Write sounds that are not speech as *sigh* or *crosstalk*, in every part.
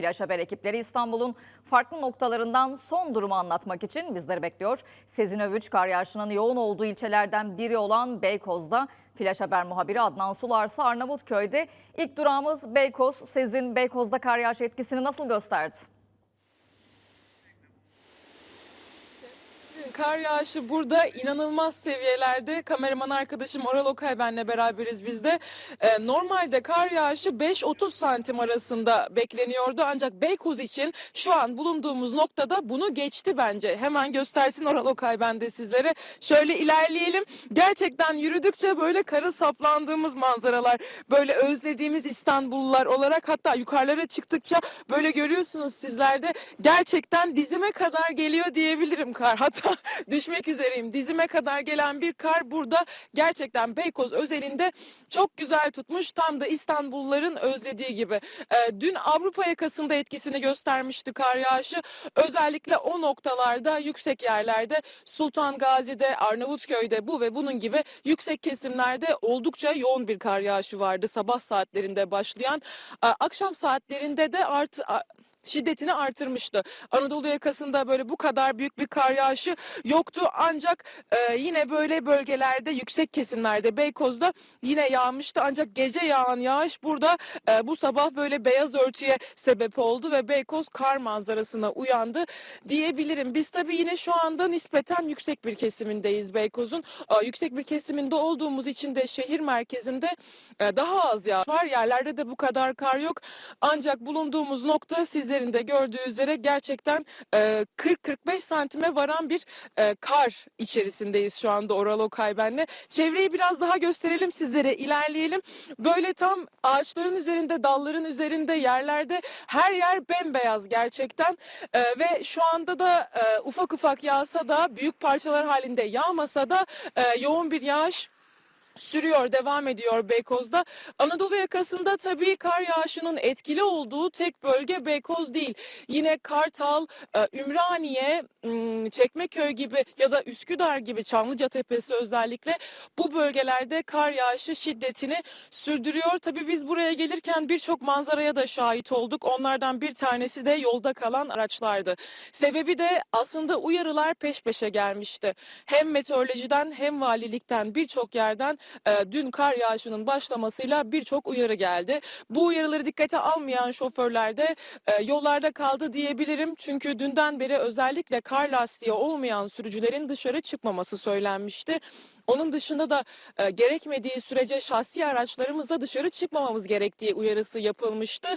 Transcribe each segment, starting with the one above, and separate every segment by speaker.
Speaker 1: Flash Haber ekipleri İstanbul'un farklı noktalarından son durumu anlatmak için bizleri bekliyor. Sezin Övüç kar yağışının yoğun olduğu ilçelerden biri olan Beykoz'da Flash Haber muhabiri Adnan Sularsa Arnavutköy'de. İlk durağımız Beykoz. Sezin Beykoz'da kar yağışı etkisini nasıl gösterdi?
Speaker 2: Kar yağışı burada inanılmaz seviyelerde. Kameraman arkadaşım Oral Okay benle beraberiz biz de. Ee, normalde kar yağışı 5-30 santim arasında bekleniyordu. Ancak Beykoz için şu an bulunduğumuz noktada bunu geçti bence. Hemen göstersin Oral Okay ben de sizlere. Şöyle ilerleyelim. Gerçekten yürüdükçe böyle karı saplandığımız manzaralar. Böyle özlediğimiz İstanbullular olarak hatta yukarılara çıktıkça böyle görüyorsunuz sizlerde. Gerçekten dizime kadar geliyor diyebilirim kar. Hatta *laughs* düşmek üzereyim. Dizime kadar gelen bir kar burada gerçekten Beykoz özelinde çok güzel tutmuş. Tam da İstanbulluların özlediği gibi. Ee, dün Avrupa yakasında etkisini göstermişti kar yağışı. Özellikle o noktalarda yüksek yerlerde Sultan Gazi'de, Arnavutköy'de bu ve bunun gibi yüksek kesimlerde oldukça yoğun bir kar yağışı vardı sabah saatlerinde başlayan. Ee, akşam saatlerinde de artı şiddetini artırmıştı. Anadolu yakasında böyle bu kadar büyük bir kar yağışı yoktu ancak e, yine böyle bölgelerde yüksek kesimlerde Beykoz'da yine yağmıştı ancak gece yağan yağış burada e, bu sabah böyle beyaz örtüye sebep oldu ve Beykoz kar manzarasına uyandı diyebilirim. Biz tabii yine şu anda nispeten yüksek bir kesimindeyiz Beykoz'un. E, yüksek bir kesiminde olduğumuz için de şehir merkezinde e, daha az yağış var. Yerlerde de bu kadar kar yok. Ancak bulunduğumuz nokta sizlerin de gördüğü üzere gerçekten e, 40-45 santime varan bir kar içerisindeyiz şu anda Oral Okay benle. Çevreyi biraz daha gösterelim sizlere ilerleyelim. Böyle tam ağaçların üzerinde, dalların üzerinde, yerlerde her yer bembeyaz gerçekten. Ve şu anda da ufak ufak yağsa da büyük parçalar halinde yağmasa da yoğun bir yağış sürüyor, devam ediyor Beykoz'da. Anadolu yakasında tabii kar yağışının etkili olduğu tek bölge Beykoz değil. Yine Kartal, e, Ümraniye, m, Çekmeköy gibi ya da Üsküdar gibi Çamlıca Tepesi özellikle bu bölgelerde kar yağışı şiddetini sürdürüyor. Tabii biz buraya gelirken birçok manzaraya da şahit olduk. Onlardan bir tanesi de yolda kalan araçlardı. Sebebi de aslında uyarılar peş peşe gelmişti. Hem meteorolojiden hem valilikten birçok yerden e, dün kar yağışının başlamasıyla birçok uyarı geldi. Bu uyarıları dikkate almayan şoförler de e, yollarda kaldı diyebilirim. Çünkü dünden beri özellikle kar lastiği olmayan sürücülerin dışarı çıkmaması söylenmişti. Onun dışında da e, gerekmediği sürece şahsi araçlarımızla dışarı çıkmamamız gerektiği uyarısı yapılmıştı.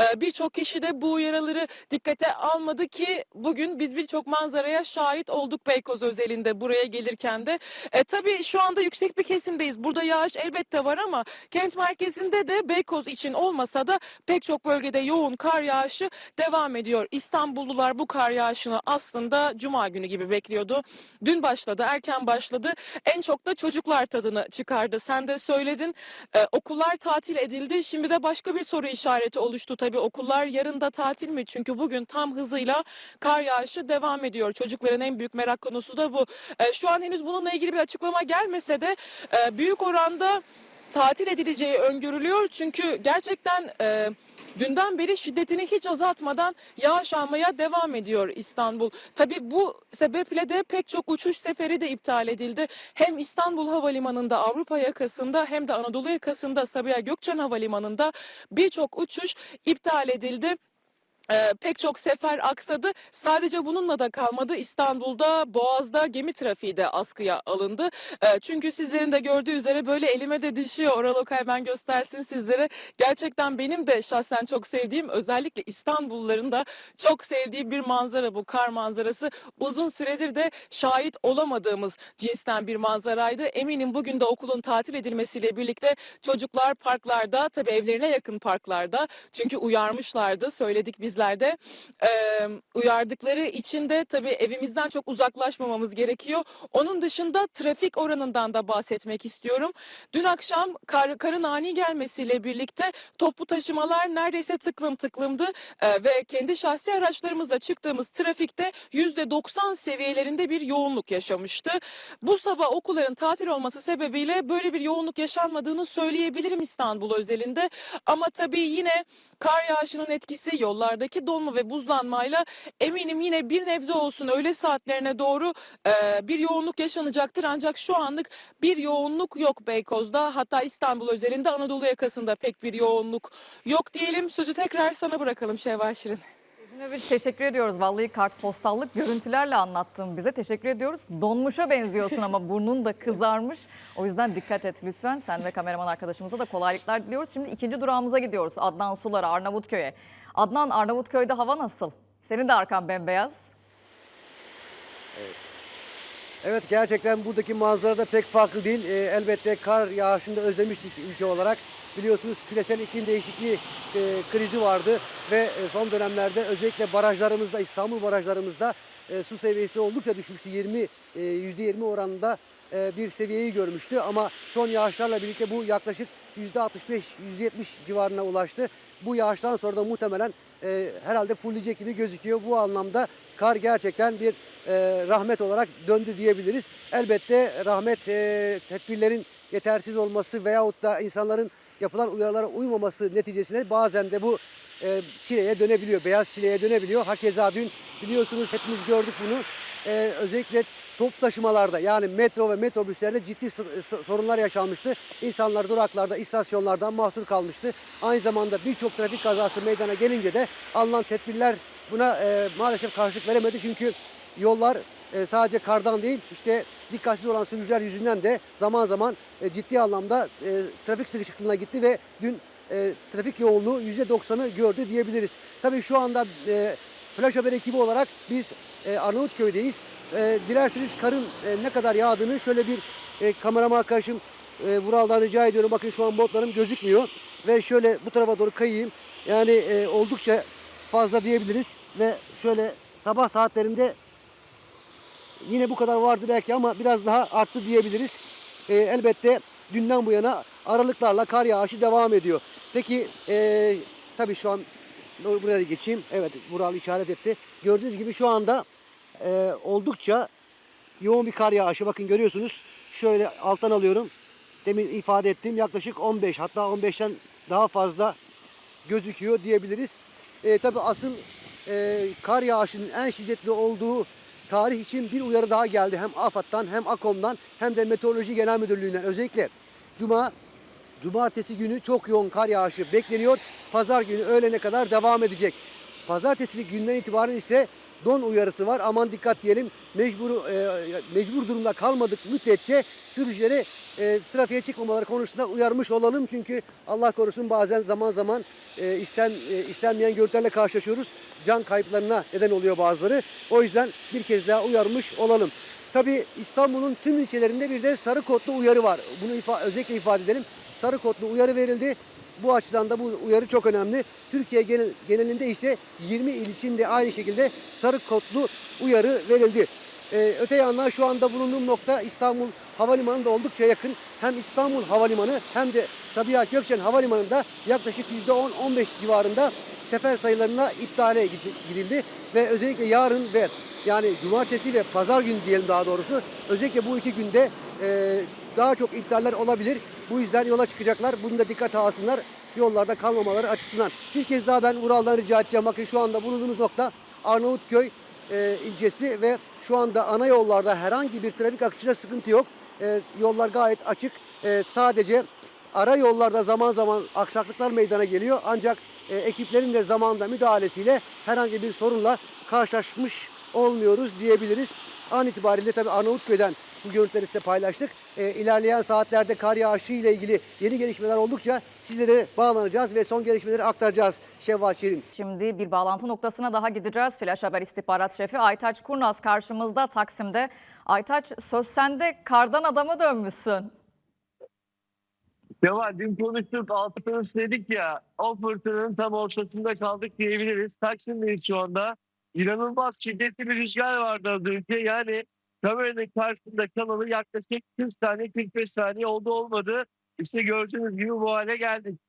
Speaker 2: E, birçok kişi de bu uyarıları dikkate almadı ki bugün biz birçok manzaraya şahit olduk Beykoz özelinde buraya gelirken de. E, tabii şu anda yüksek bir kesimdeyiz. Burada yağış elbette var ama kent merkezinde de Beykoz için olmasa da pek çok bölgede yoğun kar yağışı devam ediyor. İstanbullular bu kar yağışını aslında cuma günü gibi bekliyordu. Dün başladı, erken başladı. En çok da çocuklar tadını çıkardı. Sen de söyledin. Ee, okullar tatil edildi. Şimdi de başka bir soru işareti oluştu tabii. Okullar yarın da tatil mi? Çünkü bugün tam hızıyla kar yağışı devam ediyor. Çocukların en büyük merak konusu da bu. Ee, şu an henüz bununla ilgili bir açıklama gelmese de e, büyük oranda tatil edileceği öngörülüyor. Çünkü gerçekten e, dünden beri şiddetini hiç azaltmadan yağış almaya devam ediyor İstanbul. Tabii bu sebeple de pek çok uçuş seferi de iptal edildi. Hem İstanbul Havalimanı'nda Avrupa yakasında hem de Anadolu yakasında Sabiha Gökçen Havalimanı'nda birçok uçuş iptal edildi. Ee, pek çok sefer aksadı. Sadece bununla da kalmadı. İstanbul'da, Boğaz'da gemi trafiği de askıya alındı. Ee, çünkü sizlerin de gördüğü üzere böyle elime de düşüyor. Oral Okay ben göstersin sizlere. Gerçekten benim de şahsen çok sevdiğim özellikle İstanbulluların da çok sevdiği bir manzara bu kar manzarası. Uzun süredir de şahit olamadığımız cinsten bir manzaraydı. Eminim bugün de okulun tatil edilmesiyle birlikte çocuklar parklarda tabii evlerine yakın parklarda çünkü uyarmışlardı söyledik bizler de Ee, uyardıkları için de tabii evimizden çok uzaklaşmamamız gerekiyor. Onun dışında trafik oranından da bahsetmek istiyorum. Dün akşam kar, karın ani gelmesiyle birlikte toplu taşımalar neredeyse tıklım tıklımdı Ee, ve kendi şahsi araçlarımızla çıktığımız trafikte %90 seviyelerinde bir yoğunluk yaşamıştı. Bu sabah okulların tatil olması sebebiyle böyle bir yoğunluk yaşanmadığını söyleyebilirim İstanbul özelinde. Ama tabii yine kar yağışının etkisi, yollarda bölgelerdeki donma ve buzlanmayla eminim yine bir nebze olsun öğle saatlerine doğru e, bir yoğunluk yaşanacaktır. Ancak şu anlık bir yoğunluk yok Beykoz'da. Hatta İstanbul üzerinde Anadolu yakasında pek bir yoğunluk yok diyelim. Sözü tekrar sana bırakalım Şevval Şirin.
Speaker 1: Zinovic teşekkür ediyoruz. Vallahi kartpostallık görüntülerle anlattın bize. Teşekkür ediyoruz. Donmuşa benziyorsun ama burnun da kızarmış. O yüzden dikkat et lütfen. Sen ve kameraman arkadaşımıza da kolaylıklar diliyoruz. Şimdi ikinci durağımıza gidiyoruz. Adnan Sular'a, Arnavutköy'e. Adnan, Arnavutköy'de hava nasıl? Senin de arkan bembeyaz.
Speaker 3: Evet gerçekten buradaki manzara da pek farklı değil. Ee, elbette kar yağışını da özlemiştik ülke olarak. Biliyorsunuz küresel iklim değişikliği e, krizi vardı ve e, son dönemlerde özellikle barajlarımızda İstanbul barajlarımızda e, su seviyesi oldukça düşmüştü. 20 e, %20 oranında e, bir seviyeyi görmüştü ama son yağışlarla birlikte bu yaklaşık %65 %70 civarına ulaştı. Bu yağıştan sonra da muhtemelen e, herhalde fullleyecek gibi gözüküyor. Bu anlamda kar gerçekten bir e, rahmet olarak döndü diyebiliriz. Elbette rahmet e, tedbirlerin yetersiz olması veyahut da insanların yapılan uyarılara uymaması neticesinde bazen de bu e, çileye dönebiliyor, beyaz çileye dönebiliyor. Hakeza dün biliyorsunuz hepimiz gördük bunu. E, özellikle top taşımalarda yani metro ve metrobüslerde ciddi s- sorunlar yaşanmıştı. İnsanlar duraklarda, istasyonlarda mahsur kalmıştı. Aynı zamanda birçok trafik kazası meydana gelince de alınan tedbirler buna e, maalesef karşılık veremedi. Çünkü yollar e, sadece kardan değil işte dikkatsiz olan sürücüler yüzünden de zaman zaman e, ciddi anlamda e, trafik sıkışıklığına gitti ve dün e, trafik yoğunluğu %90'ı gördü diyebiliriz. Tabii şu anda e, Flash Haber ekibi olarak biz e, Arnavutköy'deyiz. E, dilerseniz karın e, ne kadar yağdığını şöyle bir e, kamerama arkadaşım e, Vural'dan rica ediyorum. Bakın şu an botlarım gözükmüyor. Ve şöyle bu tarafa doğru kayayım. Yani e, oldukça fazla diyebiliriz. Ve şöyle sabah saatlerinde yine bu kadar vardı belki ama biraz daha arttı diyebiliriz. E, elbette dünden bu yana aralıklarla kar yağışı devam ediyor. Peki e, tabii şu an buraya da geçeyim. Evet Vural işaret etti. Gördüğünüz gibi şu anda e, oldukça yoğun bir kar yağışı. Bakın görüyorsunuz. Şöyle alttan alıyorum. Demin ifade ettiğim yaklaşık 15 hatta 15'ten daha fazla gözüküyor diyebiliriz. E, tabii asıl e, kar yağışının en şiddetli olduğu tarih için bir uyarı daha geldi. Hem AFAD'dan hem AKOM'dan hem de Meteoroloji Genel Müdürlüğü'nden. Özellikle Cuma Cumartesi günü çok yoğun kar yağışı bekleniyor. Pazar günü öğlene kadar devam edecek. Pazartesi günden itibaren ise don uyarısı var. Aman dikkat diyelim. Mecbur e, mecbur durumda kalmadık müddetçe sürücüleri e, trafiğe çıkmamaları konusunda uyarmış olalım. Çünkü Allah korusun bazen zaman zaman e, isten, e, istenmeyen görüntülerle karşılaşıyoruz. Can kayıplarına neden oluyor bazıları. O yüzden bir kez daha uyarmış olalım. Tabii İstanbul'un tüm ilçelerinde bir de sarı kodlu uyarı var. Bunu ifa- özellikle ifade edelim. Sarı kodlu uyarı verildi. Bu açıdan da bu uyarı çok önemli. Türkiye genel, genelinde ise 20 il içinde aynı şekilde sarı kodlu uyarı verildi. Ee, öte yandan şu anda bulunduğum nokta İstanbul Havalimanı da oldukça yakın. Hem İstanbul Havalimanı hem de Sabiha Gökçen Havalimanı'nda yaklaşık %10-15 civarında sefer sayılarına iptale gidi- gidildi. Ve özellikle yarın ve yani cumartesi ve pazar günü diyelim daha doğrusu özellikle bu iki günde e, daha çok iptaller olabilir. Bu yüzden yola çıkacaklar. Bunu da dikkat alsınlar. Yollarda kalmamaları açısından. Bir kez daha ben Ural'dan rica edeceğim. Bakın şu anda bulunduğumuz nokta Arnavutköy e, ilçesi ve şu anda ana yollarda herhangi bir trafik akışında sıkıntı yok. E, yollar gayet açık. E, sadece ara yollarda zaman zaman aksaklıklar meydana geliyor. Ancak e, ekiplerin de zamanda müdahalesiyle herhangi bir sorunla karşılaşmış olmuyoruz diyebiliriz. An itibariyle tabii Arnavutköy'den bu görüntüleri size paylaştık. E, ilerleyen saatlerde kar yağışı ile ilgili yeni gelişmeler oldukça sizlere bağlanacağız ve son gelişmeleri aktaracağız Şevval Şirin.
Speaker 1: Şimdi bir bağlantı noktasına daha gideceğiz. Flash Haber İstihbarat Şefi Aytaç Kurnaz karşımızda Taksim'de. Aytaç söz sende kardan adama dönmüşsün.
Speaker 4: Kemal dün konuştuk altı fırtınası dedik ya o fırtınanın tam ortasında kaldık diyebiliriz. Taksim'deyiz şu anda. İnanılmaz şiddetli bir rüzgar vardı az önce. Yani kameranın karşısında kanalı yaklaşık 40 saniye 45 saniye oldu olmadı. İşte gördüğünüz gibi bu hale geldik.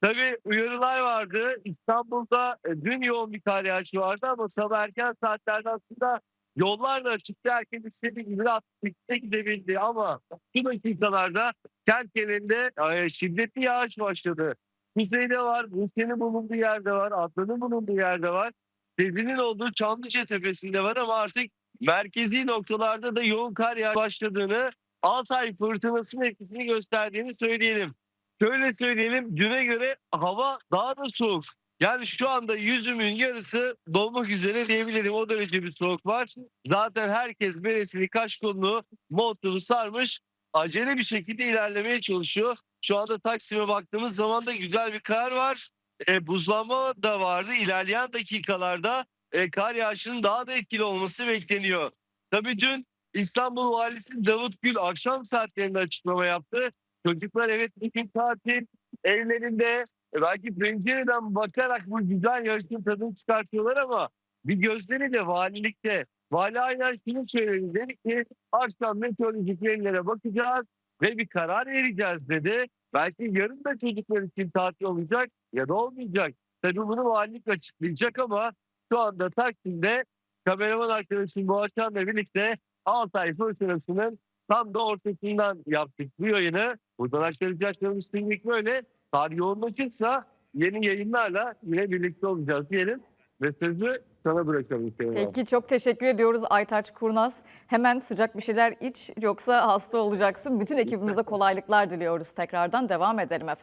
Speaker 4: Tabii uyarılar vardı. İstanbul'da e, dün yoğun bir kar yağışı vardı ama sabah erken saatlerde aslında yollar da açıktı. Herkes istediği gibi rahatlıkla gidebildi ama şu dakikalarda kent genelinde e, şiddetli yağış başladı. Kuzeyde var, Buse'nin bulunduğu yerde var, Adnan'ın bulunduğu yerde var. Sezin'in olduğu Çamlıca Tepesi'nde var ama artık merkezi noktalarda da yoğun kar yağış başladığını, Altay fırtınasının etkisini gösterdiğini söyleyelim. Şöyle söyleyelim, düne göre hava daha da soğuk. Yani şu anda yüzümün yarısı dolmak üzere diyebilirim. O derece bir soğuk var. Zaten herkes beresini, kaşkolunu, montunu sarmış. Acele bir şekilde ilerlemeye çalışıyor. Şu anda Taksim'e baktığımız zaman da güzel bir kar var. E, buzlanma da vardı. İlerleyen dakikalarda e, kar yağışının daha da etkili olması bekleniyor. Tabii dün İstanbul Valisi Davut Gül akşam saatlerinde açıklama yaptı. Çocuklar evet bugün tatil evlerinde e, belki pencereden bakarak bu güzel yarışın tadını çıkartıyorlar ama bir gözleri de valilikte. Vali aynen şunu söyledi. Dedi ki akşam meteorolojik verilere bakacağız ve bir karar vereceğiz dedi. Belki yarın da çocuklar için tatil olacak ya da olmayacak. Tabii bunu valilik açıklayacak ama şu anda Taksim'de kameraman arkadaşım Boğaçan'la birlikte Altay fırtınasının tam da ortasından yaptık bu yayını. Buradan aktaracaklarımız şimdilik böyle. Kar yoğunlaşırsa yeni yayınlarla yine birlikte olacağız diyelim. Ve sözü sana bırakalım.
Speaker 1: Peki çok teşekkür ediyoruz Aytaç Kurnaz. Hemen sıcak bir şeyler iç yoksa hasta olacaksın. Bütün ekibimize *laughs* kolaylıklar diliyoruz tekrardan. Devam edelim efendim.